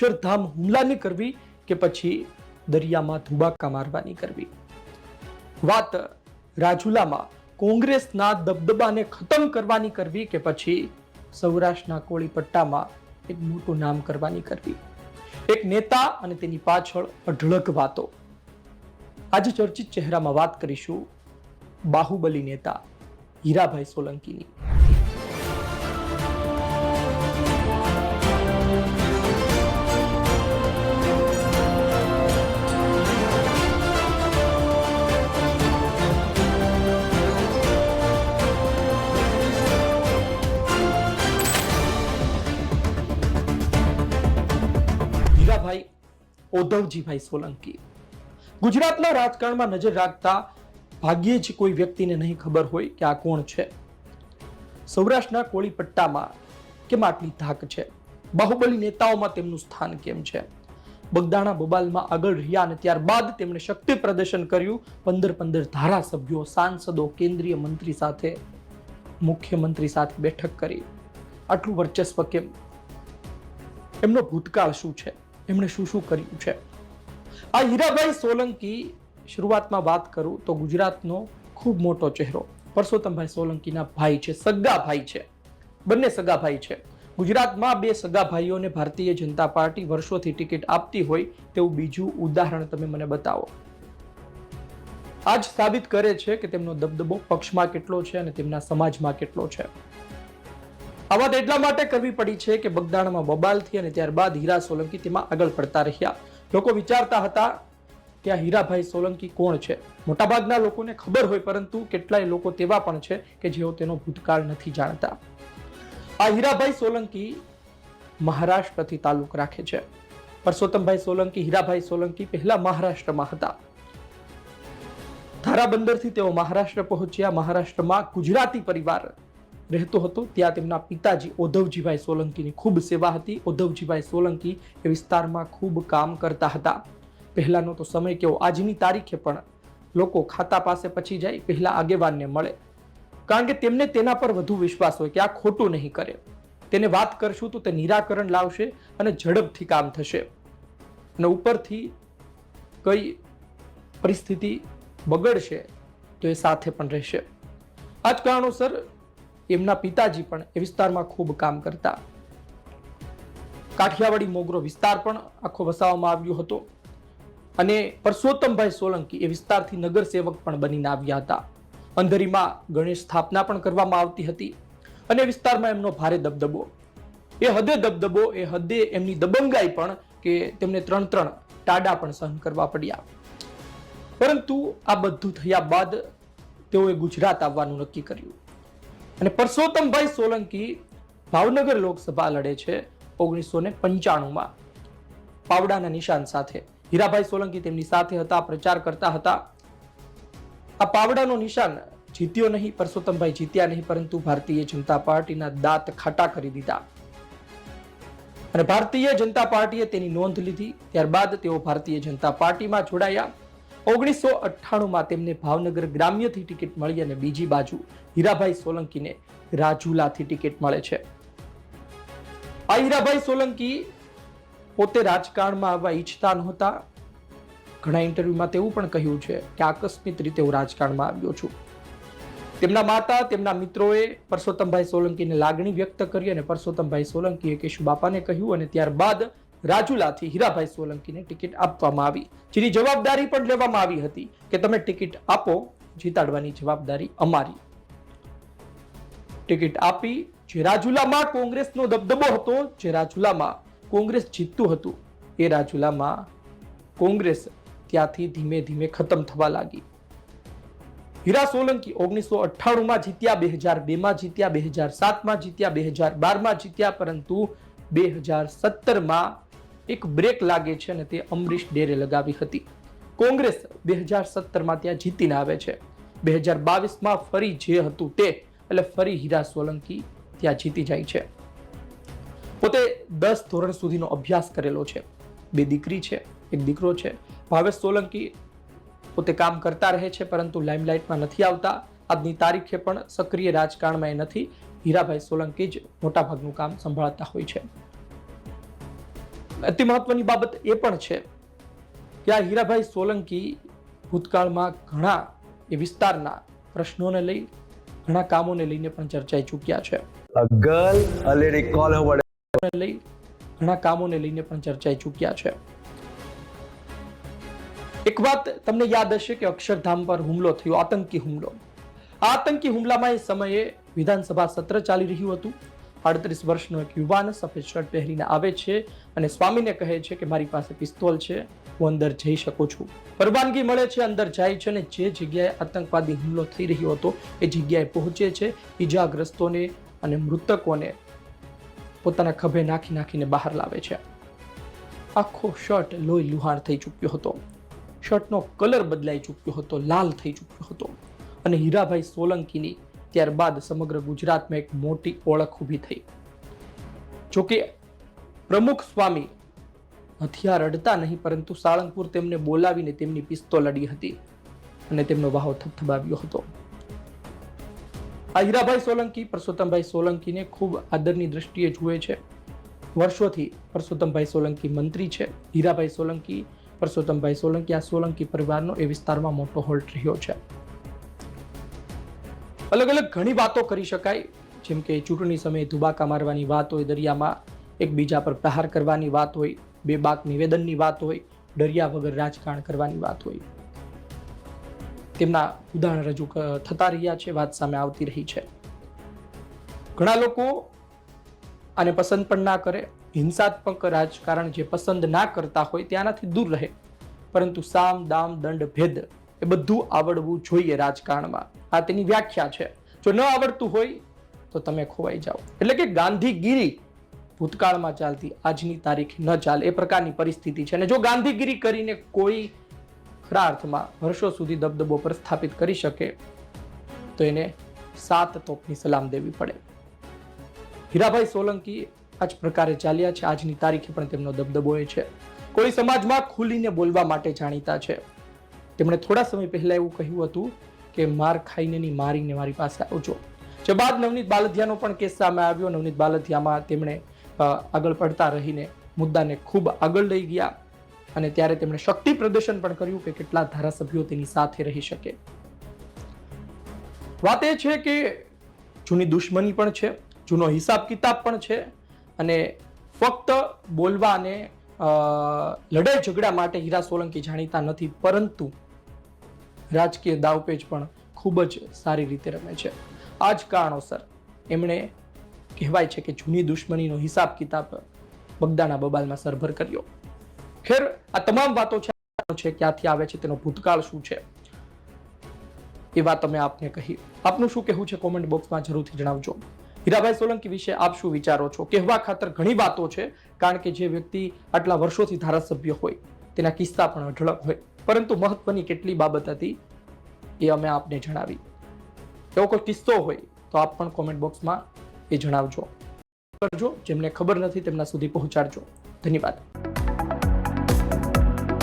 અક્ષરધામ હુમલાની કરવી કે પછી દરિયામાં ધુબાકા મારવાની કરવી? વાત રાજુલામાં કોંગ્રેસના દબદબાને ખતમ કરવાની કરવી કે પછી સૌરાષ્ટ્રના કોળીપટ્ટામાં એક મોટું નામ કરવાની કરવી? એક નેતા અને તેની પાછળ અઢળક વાતો. આજે ચર્ચિત ચહેરામાં વાત કરીશું બાહુબલી નેતા હીરાભાઈ સોલંકીની. ઓધવજીભાઈ સોલંકી. ગુજરાતના રાજકારણમાં નજર રાખતા ભાગ્યે જ કોઈ વ્યક્તિને નહીં ખબર હોય કે આ કોણ છે. સૌરાષ્ટ્રના કોળીપટ્ટામાં કેમ આટલી ધાક છે? બાહુબલી નેતાઓમાં તેમનું સ્થાન કેમ છે? બગદાણા બબાલમાં આગળ રહ્યા અને ત્યારબાદ તેમણે શક્તિ પ્રદર્શન કર્યું. પંદર પંદર ધારાસભ્યો, સાંસદો, કેન્દ્રીય મંત્રી સાથે, મુખ્યમંત્રી સાથે બેઠક કરી. આટલું વર્ચસ્વ કેમ? એમનો ભૂતકાળ શું છે? એમણે શું શું કર્યું છે? આ હીરાભાઈ સોલંકી શરૂઆતમાં વાત કરું તો ગુજરાતનો ખૂબ મોટો ચહેરો. પરસોત્તમભાઈ સોલંકીના ભાઈ છે, સગા ભાઈ છે. બંને સગા ભાઈ છે. ગુજરાતમાં બે સગા ભાઈઓને ભારતીય જનતા પાર્ટી વર્ષોથી ટિકિટ આપતી હોય તેવું બીજું ઉદાહરણ તમે મને બતાવો. આજ સાબિત કરે છે કે તેમનો દબદબો પક્ષમાં કેટલો છે અને તેમના સમાજમાં કેટલો છે. આ વાત એટલા માટે કરવી પડી છે કે બગદાણામાં બબાલથી અને ત્યારબાદ હીરા સોલંકી તેમાં આગળ પડતા રહ્યા. લોકો વિચારતા હતા કે આ હીરાભાઈ સોલંકી કોણ છે? મોટાભાગના લોકોને ખબર હોય, પરંતુ કેટલાય લોકો તેવા પણ છે કે જેઓ તેનો ભૂતકાળ નથી જાણતા. આ હીરાભાઈ સોલંકી મહારાષ્ટ્રથી તાલુક રાખે છે. પરસોત્તમભાઈ સોલંકી હીરાભાઈ સોલંકી પહેલા મહારાષ્ટ્રમાં હતા. ધારાબંદરથી તેઓ મહારાષ્ટ્ર પહોંચ્યા. મહારાષ્ટ્રમાં ગુજરાતી પરિવાર રહેતો હતો. ત્યાં તેમના પિતાજી ઓધવજીભાઈ સોલંકીની ખૂબ સેવા હતી. ઓધવજીભાઈ સોલંકી એ વિસ્તારમાં ખૂબ કામ કરતા હતા. પહેલાંનો તો સમય કેવો? આજની તારીખે પણ લોકો ખાતા પાસે પછી જાય, પહેલાં આગેવાનને મળે. કારણ કે તેમને તેના પર વધુ વિશ્વાસ હોય કે આ ખોટું નહીં કરે. તેને વાત કરશું તો તે નિરાકરણ લાવશે અને ઝડપથી કામ થશે. અને ઉપરથી કઈ પરિસ્થિતિ બગડશે તો એ સાથે પણ રહેશે. આ જ કારણોસર એમના પિતાજી પણ એ વિસ્તારમાં ખૂબ કામ કરતા. કાઠિયાવાડી મોગરો વિસ્તાર પણ આખો વસાવવામાં આવ્યો હતો. અને પરસોત્તમભાઈ સોલંકી એ વિસ્તારથી નગરસેવક પણ બનીને આવ્યા હતા. અંધેરીમાં ગણેશ સ્થાપના પણ કરવામાં આવતી હતી અને વિસ્તારમાં એમનો ભારે દબદબો. એ હદે દબદબો, એ હદે એમની દબંગાઈ પણ કે તેમને ત્રણ ત્રણ ટાડા પણ સહન કરવા પડ્યા. પરંતુ આ બધું થયા બાદ તેઓએ ગુજરાત આવવાનું નક્કી કર્યું. અને પરસોત્તમભાઈ સોલંકી ભાવનગર લોકસભા લડે છે ઓગણીસો ને પંચાણુંમાં. પાવડાના નિશાન સાથે. હીરાભાઈ સોલંકી તેમની સાથે હતા, પ્રચાર કરતા હતા. આ પાવડાનો નિશાન જીત્યો નહીં, પરસોત્તમભાઈ જીત્યા નહીં, પરંતુ ભારતીય જનતા પાર્ટીના દાંત ખાટા કરી દીધા. અને ભારતીય જનતા પાર્ટીએ તેની નોંધ લીધી. ત્યારબાદ તેઓ ભારતીય જનતા પાર્ટીમાં જોડાયા. ઓગણીસો અઠ્ઠાણુંમાં તેમને ભાવનગર ગ્રામ્યથી ટિકિટ મળી અને બીજી બાજુ હીરાભાઈ સોલંકીને રાજુલાથી ટિકિટ મળે છે. આ હીરાભાઈ સોલંકી પોતે રાજકારણમાં આવવા ઈચ્છતા નહોતા. ઘણા ઇન્ટરવ્યુમાં તેવું પણ કહ્યું છે કે આકસ્મિક રીતે હું રાજકારણમાં આવ્યો છું. તેમના માતા, તેમના મિત્રોએ પરસોત્તમભાઈ સોલંકીને લાગણી વ્યક્ત કરી અને પરસોત્તમભાઈ સોલંકીએ કેશુબાપાને કહ્યું અને ત્યારબાદ રાજુલાથી હીરાભાઈ સોલંકીને ટિકિટ આપવામાં આવી, જેની જવાબદારી પણ લેવામાં આવી હતી કે તમે ટિકિટ આપો, જીતાડવાની જવાબદારી અમારી. ટિકિટ આપી, જે રાજુલામાં કોંગ્રેસનો દબદબો હતો, જે રાજુલામાં કોંગ્રેસ જીતતું હતું, એ રાજુલામાં કોંગ્રેસ ત્યાંથી ધીમે ધીમે ખતમ થવા લાગી. હીરા સોલંકી ઓગણીસો અઠ્ઠાણુંમાં જીત્યા, બે હજાર બેમાં જીત્યા, બે હજાર સાતમાં જીત્યા, બે હજાર બારમાં જીત્યા, પરંતુ બે હજાર સત્તરમાં એક બ્રેક લાગે છે અને તે અમરીશ ડેરે લગાવી હતી. કોંગ્રેસ બે હજાર સત્તરમાં ત્યાં જીતીને આવે છે. બે હજાર બાવીસમાં ફરી જે હતું તે, એટલે ફરી હીરા સોલંકી ત્યાં જીતી જાય છે. પોતે દસ ધોરણ સુધીનો અભ્યાસ કરેલો છે. બે દીકરી છે, એક દીકરો છે. ભાવેશ સોલંકી પોતે કામ કરતા રહે છે, પરંતુ લાઇમલાઇટમાં નથી આવતા. આજની તારીખે પણ સક્રિય રાજકારણમાં એ નથી. હીરાભાઈ સોલંકી જ મોટાભાગનું કામ સંભાળતા હોય છે. અતિ મહત્વની બાબત એ પણ છે કે આ હીરાભાઈ સોલંકી ભૂતકાળમાં ઘણા એ વિસ્તારના પ્રશ્નોને લઈ ઘણા કામોને લઈને પણ ચર્ચાઈ ચૂક્યા છે. લઈ ઘણા કામોને લઈને પણ ચર્ચાઈ ચૂક્યા છે. એક વાત તમને યાદ હશે કે અક્ષરધામ પર હુમલો થયો આતંકી હુમલો. આ આતંકી હુમલામાં એ સમયે વિધાનસભા સત્ર ચાલી રહ્યું હતું. આડત્રીસ વર્ષનો એક યુવાન સફેદ શર્ટ પહેરીને આવે છે. અને સ્વામીને કહે છે કે મારી પાસે પિસ્તોલ છે, હું અંદર જઈ શકું છું. પરવાનગી મળે છે, અંદર જાય છે અને જે જગ્યાએ આતંકવાદી હુમલો થઈ રહ્યો હતો, એ જગ્યાએ પહોંચે છે, ઈજાગ્રસ્તોને અને મૃતકોને પોતાના ખભે નાખી નાખીને બહાર લાવે છે. આખો શર્ટ લોહી લુહાણ થઈ ચૂક્યો હતો. શર્ટનો કલર બદલાઈ ચૂક્યો હતો, લાલ થઈ ચૂક્યો હતો. અને હીરાભાઈ સોલંકીની ત્યારબાદ સમગ્ર ગુજરાતમાં એક મોટી ઓળખ ઊભી થઈ. જોકે પ્રમુખ સ્વામી હથિયાર અડતા નહીં, પરંતુ સાળંગપુર તેમને બોલાવીને તેમની પિસ્તોલ અડી હતી અને તેમનો વાહો થપથપાવ્યો હતો. આ હીરાભાઈ સોલંકી, પરસોત્તમભાઈ સોલંકીને ખૂબ આદરની દ્રષ્ટિએ જુએ છે. વર્ષોથી પરસોત્તમભાઈ સોલંકી મંત્રી છે. હીરાભાઈ સોલંકી, પરસોત્તમભાઈ સોલંકી, આ સોલંકી પરિવારનો એ વિસ્તારમાં મોટો હોલ્ટ રહ્યો છે. અલગ અલગ ઘણી વાતો કરી શકાય. જેમ કે ચૂંટણી સમયે ધુબાકા મારવાની વાત હોય દરિયામાં એકબીજા પર પ્રહાર કરવાની વાત હોય, બેબાક નિવેદનની વાત હોય, ડરિયા વગર રાજકારણ કરવાની વાત હોય. તેમના ઉદાહરણ રજૂ થતા રહ્યા છે, વાત સામે આવતી રહી છે. ઘણા લોકો આને પસંદ પણ ના કરે, હિંસાત્મક રાજકારણ જે પસંદ ના કરતા હોય ત્યાંનાથી દૂર રહે. પરંતુ સામ, દામ, દંડ, ભેદ એ બધું આવડવું જોઈએ રાજકારણમાં. આ તેની વ્યાખ્યા છે. જો ન આવડતું હોય, તો તમે ખોવાઈ જાઓ. એટલે કે ગાંધીગીરી ભૂતકાળમાં ચાલતી આજની તારીખ ન ચાલે. એ પ્રકારની પરિસ્થિતિ છે. અને જો ગાંધીગીરી કરીને કોઈ ખરા અર્થમાં વર્ષો સુધી દબદબો પર સ્થાપિત કરી શકે, તો એને સાત તોપની સલામ દેવી પડે. હીરાભાઈ સોલંકી આ જ પ્રકારે ચાલ્યા છે. આજની તારીખે પણ તેમનો દબદબો એ છે. કોઈ સમાજમાં ખુલીને બોલવા માટે જાણીતા છે. તેમણે થોડા સમય પહેલા એવું કહ્યું હતું કે, માર ખાઈને મારીને મારી પાસે આવજો. જે બાદ નવનીત બાલધિયાનો પણ કેસ સામે આવ્યો. નવનીત બાલધિયામાં તેમણે આગળ પડતા રહીને મુદ્દાને ખૂબ આગળ લઈ ગયા અને ત્યારે તેમણે શક્તિ પ્રદર્શન પણ કર્યું કે કેટલા ધારાસભ્યો તેની સાથે રહી શકે. વાત એ છે કે જૂની દુશ્મની પણ છે, જૂનો હિસાબ કિતાબ પણ છે અને ફક્ત બોલવા અને લડાઈ ઝઘડા માટે હીરા સોલંકી જાણીતા નથી, પરંતુ રાજકીય દાવપેચ પણ ખૂબ જ સારી રીતે રમે છે. આ જ કારણોસર એમણે કહેવાય છે કે જૂની દુશ્મનીનો હિસાબ કિતાબ બગદાના બબાલમાં સરભર કર્યો. ખેર, આ તમામ વાતો છે ક્યાંથી આવે છે, તેનો ભૂતકાળ શું છે? એ વાત અમે આપને કહી. આપનું શું કહેવું છે કોમેન્ટ બોક્સમાં જરૂરથી જણાવજો. હીરાભાઈ સોલંકી વિશે આપ શું વિચારો છો? કહેવા ખાતર ઘણી વાતો છે, કારણ કે જે વ્યક્તિ આટલા વર્ષોથી ધારાસભ્ય હોય, તેના કિસ્સા પણ અઢળક હોય. પરંતુ મહત્વની કેટલી બાબત હતી, એ અમે આપને જણાવી. એવો કોઈ કિસ્સો હોય, તો આપ પણ કોમેન્ટ બોક્સમાં એ જણાવજો. કરજો જેમને ખબર નથી તેમના સુધી પહોંચાડજો. ધન્યવાદ.